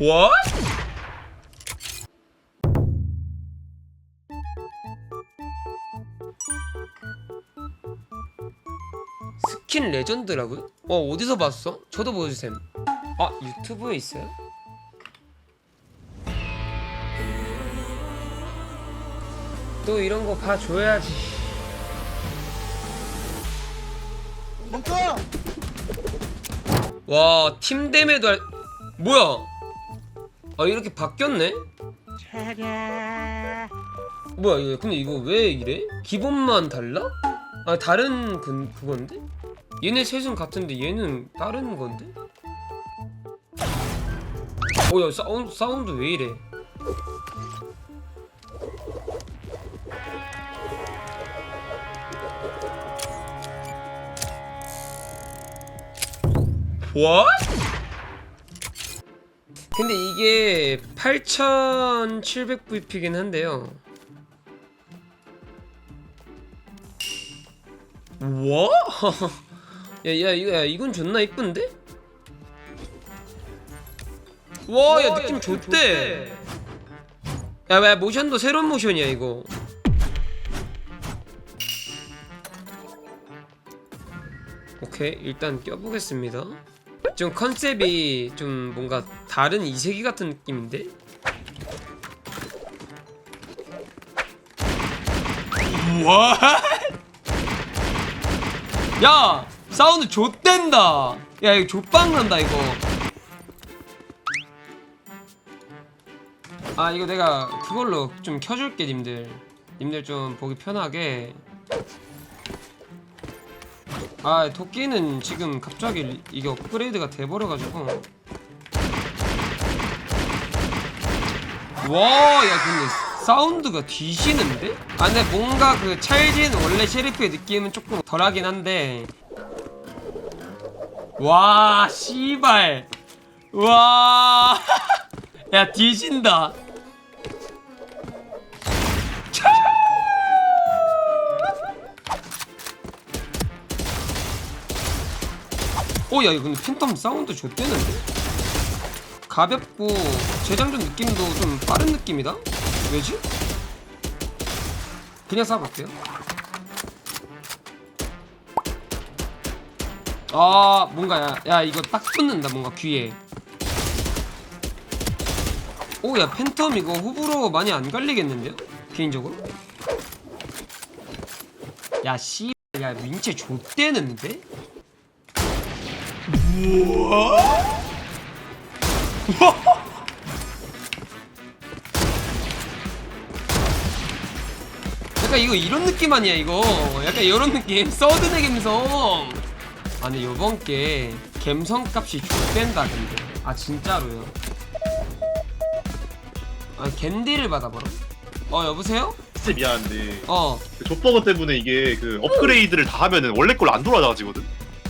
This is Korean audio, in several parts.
What? 스킨 레전드라고요? 어 어디서 봤어? 저도 보여주셈 아 유튜브에 있어요? 또 이런 거 봐줘야지 멈춰! 와 팀댐에도 할... 뭐야 아 이렇게 바뀌었네? 뭐야 이거 근데 이거 왜 이래? 기본만 달라? 아 다른 그, 그건데? 얘네 셋은 같은데 얘는 다른 건데? 어야 사운드, 사운드 왜 이래 What? 근데 이게 8700VP긴 한데요 뭐? 야, 야, 이거, 야, 이건 존나 이쁜데? 와, 야, 느낌 좋대. 야, 야, 모션도 새로운 모션이야, 이거. 오케이, 일단 껴보겠습니다. 좀 컨셉이 좀 뭔가 다른 이세기 같은 느낌인데? 와? 야! 사운드 좆된다! 야 이거 좆빵 난다 이거. 아 이거 내가 그걸로 좀 켜줄게 님들. 님들 좀 보기 편하게 아 도끼는 지금 갑자기 리- 이게 업그레이드가 돼버려가지고. 와야 근데 사운드가 뒤지는데? 아 근데 뭔가 그 찰진 원래 셰리프의 느낌은 조금 덜하긴 한데. 와 씨발. 와 야 뒤진다 오야 이거 근데 팬텀 사운드 좋대는데? 가볍고 재장전 느낌도 좀 빠른 느낌이다? 왜지? 그냥 쏴볼게요 아 뭔가 야, 야 이거 딱 붙는다 뭔가 귀에 오야 팬텀 이거 호불호 많이 안 갈리겠는데요? 개인적으로 야씨 야 민채 좆대는데? 약간 이거 이런 느낌 아니야 이거? 약간 이런 느낌. 서든의 감성. 아 근데 요번 게 감성 값이 족된다 근데. 아 진짜로요? 아 겐디를 받아버려? 어 여보세요? 진짜 미안한데. 어. 그 족버거 때문에 이게 그 업그레이드를 다 하면은 원래 걸로 안 돌아가지거든.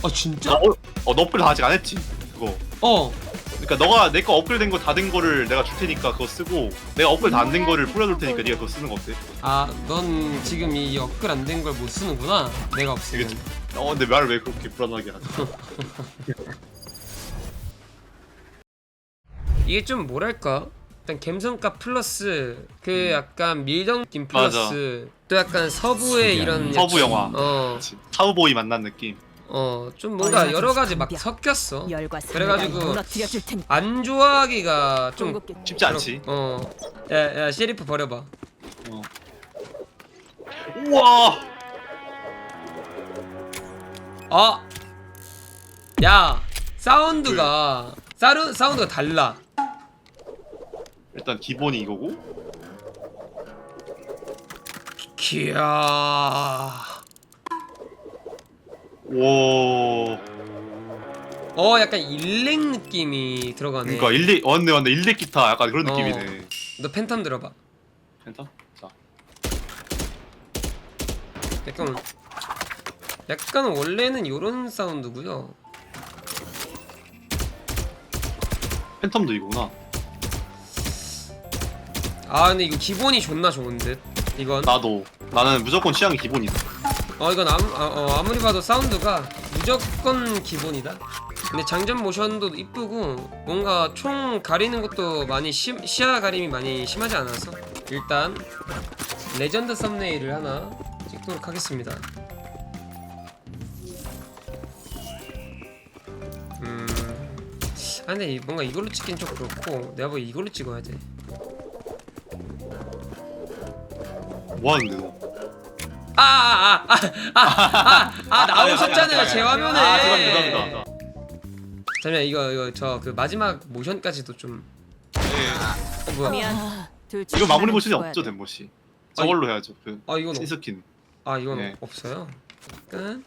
아 진짜? 어, 어, 너 업그레이드 아직 안 했지? 그거. 어 그러니까 너가 내 거 업그레이드 된거 다 된 거를 내가 줄 테니까 그거 쓰고 내가 업그레이드 안된 거를 뿌려줄 테니까 네가 그거 쓰는 거 어때? 아, 넌 지금 이 업글 안 된 걸 못 쓰는구나. 내가 없으면. 이게 어 근데 말을 왜 그렇게 불안하게 하지? 이게 좀 뭐랄까? 일단 감성값 플러스 그 약간 밀정 느낌 플러스 또 약간 서부의 이런 서부 약간- 영화. 어, 그치. 카우보이 만난 느낌. 어, 좀 뭔가 여러 가지 막 섞였어. 그래가지고 안 좋아하기가 좀 쉽지 않지. 어, 야, 야, 셰리프 버려봐. 어. 우와. 아, 야, 사운드가 사르 사운드가 달라. 일단 기본이 이거고. 기야. 와. 어, 약간 일렉 느낌이 들어가네. 그러니까 일렉 어 맞네 맞네 일렉 기타 약간 그런 어. 느낌이네. 너 팬텀 들어봐. 괜찮? 자. 약간 약간 원래는 요런 사운드고요. 팬텀도 이거구나. 아 근데 이거 기본이 존나 좋은 듯. 이건 나도 나는 무조건 취향이 기본이다. 어 이건 아무 아, 어, 아무리 봐도 사운드가 무조건 기본이다. 근데 장전 모션도 이쁘고 뭔가 총 가리는 것도 많이 심, 시야 가림이 많이 심하지 않아서 일단 레전드 썸네일을 하나 찍도록 하겠습니다. 음, 아 근데 이- 뭔가 이걸로 찍긴 좀 그렇고 내가 보기 이걸로 찍어야 돼. 뭐 너? 아아아 아 아 아 나오셨잖아요 제 화면에. 아 죄송합니다 죄송합니다 잠시만 이거 이거 저 그 마지막 모션까지도 좀. 어 뭐야? 미안. 둘 이거 마무리 중 모션이 하나는 없죠 죽어야 돼. 덴모씨 저걸로 해야죠 그 아 이건 없, 신스킨 아 이건 네. 없어요. 끝.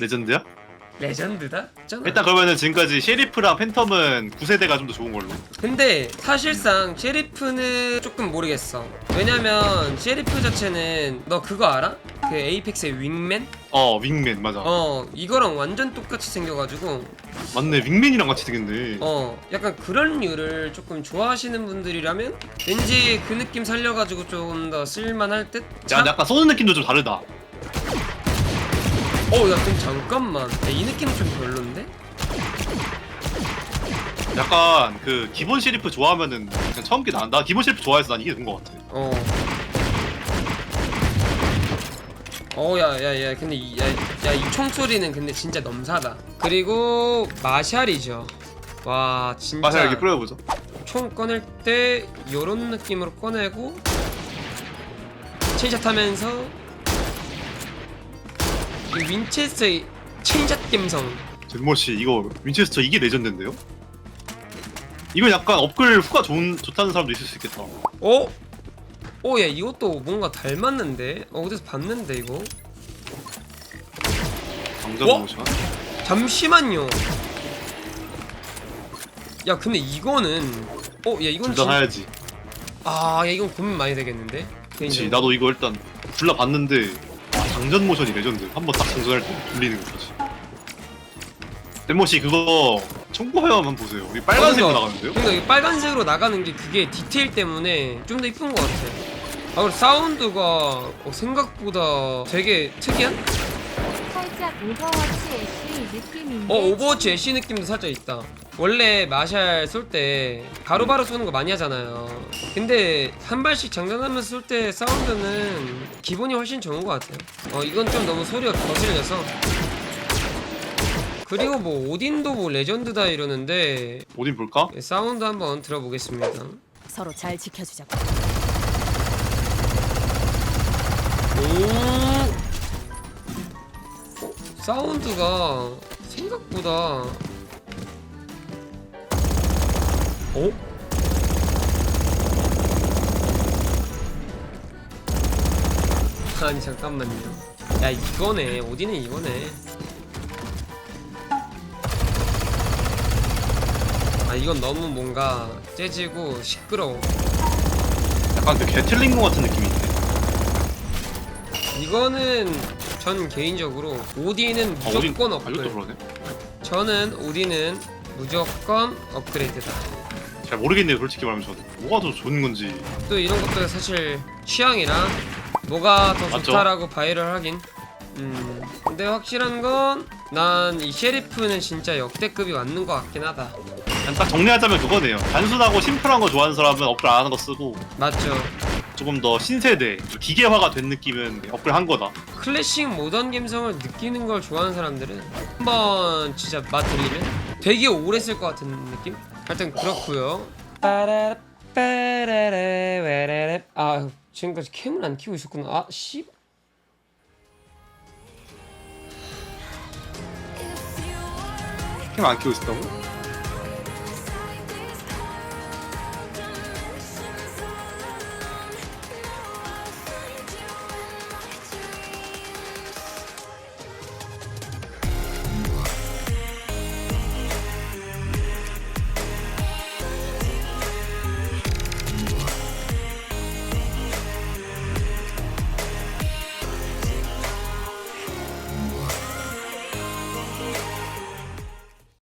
레전드야? 레전드다? 잖아. 일단 그러면은 지금까지 셰리프랑 팬텀은 9세대가 좀 더 좋은 걸로 근데 사실상 셰리프는 조금 모르겠어. 왜냐면 셰리프 자체는 너 그거 알아? 그 에이펙스의 윙맨? 어 윙맨 맞아 어 이거랑 완전 똑같이 생겨가지고 맞네 윙맨이랑 같이 생겼네 어 약간 그런 류를 조금 좋아하시는 분들이라면 왠지 그 느낌 살려가지고 좀 더 쓸만할 듯? 야 근데 약간 쏘는 느낌도 좀 다르다 어야 그럼 잠깐만 야, 이 느낌은 좀 별론데? 약간 그 기본 셰리프 좋아하면은 그냥 처음 게나 나 기본 셰리프 좋아해서 난 이게 좋은 것 같아 어. 어, 야, 야, 야, 근데 이, 야, 야, 이 총소리는 근데 진짜 넘사다. 그리고 마샬이죠. 와, 진짜. 마샬 이렇게 뿌려보죠 총 꺼낼 때 요런 느낌으로 꺼내고 체인샷 하면서 이 윈체스터의 체인샷 감성. 덴모씨 이거 윈체스터 이게 레전드인데요? 이건 약간 업글 후가 좋은, 좋다는 사람도 있을 수 있겠다 어? 어, 야, 이것도 뭔가 닮았는데? 어, 어디서 봤는데, 이거? 어? 모션 잠시만요. 야 근데 이거는 어 야 이건 둘다 진... 사야지 아, 야 이건 고민 많이 되겠는데. 그치 개인적으로. 나도 이거 일단 불러봤는데 와 장전 모션이 레전드 한 번 딱 장전할 때 돌리는 거지 덴모씨 그거 청구하여 한번 보세요 이 빨간색으로 그러니까, 나가는데요? 그러니까 이 빨간색으로 나가는 게 그게 디테일 때문에 좀 더 이쁜 것 같아. 아 그리고 사운드가 어, 생각보다 되게 특이한? 살짝 오버워치 애쉬 느낌인데 어 오버워치 애쉬 느낌도 살짝 있다. 원래 마샬 쏠 때 바로바로 쏘는 거 많이 하잖아요. 근데 한 발씩 장전하면서 쏠 때 사운드는 기본이 훨씬 좋은 것 같아요. 어 이건 좀 너무 소리가 거슬려서. 그리고 뭐 오딘도 뭐 레전드다 이러는데 어딘 볼까? 사운드 한번 들어보겠습니다. 서로 잘 지켜주자고. 오 어, 사운드가 생각보다 어? 아니 잠깐만요. 야 이거네. 어디는 이거네. 아 이건 너무 뭔가 재지고 시끄러워. 약간 그 개틀링 거 같은 있네. 이거는 전 개인적으로 오디는 아, 무조건 아, 업그레이드. 이것도 그러네? 저는 오디는 무조건 업그레이드다 잘 모르겠네요 솔직히 말하면 저도. 뭐가 더 좋은 건지. 또 이런 것도 사실 취향이라 뭐가 더 맞죠? 좋다라고 바이럴 하긴. 음 근데 확실한 건 난 이 셰리프는 진짜 역대급이 맞는 것 같긴 하다. 그냥 딱 정리하자면 그거네요. 단순하고 심플한 거 좋아하는 사람은 업글 안 하는 거 쓰고 맞죠. 조금 더 신세대 좀 기계화가 된 느낌은 업글 한 거다. 클래식 모던 감성을 느끼는 걸 좋아하는 사람들은 한번 진짜 맛 들리면 되게 오래 쓸 것 같은 느낌? 하여튼 그렇고요 아 지금까지 캠을 안 켜고 있었구나 아 씨. 캠안 키우고 있었다고?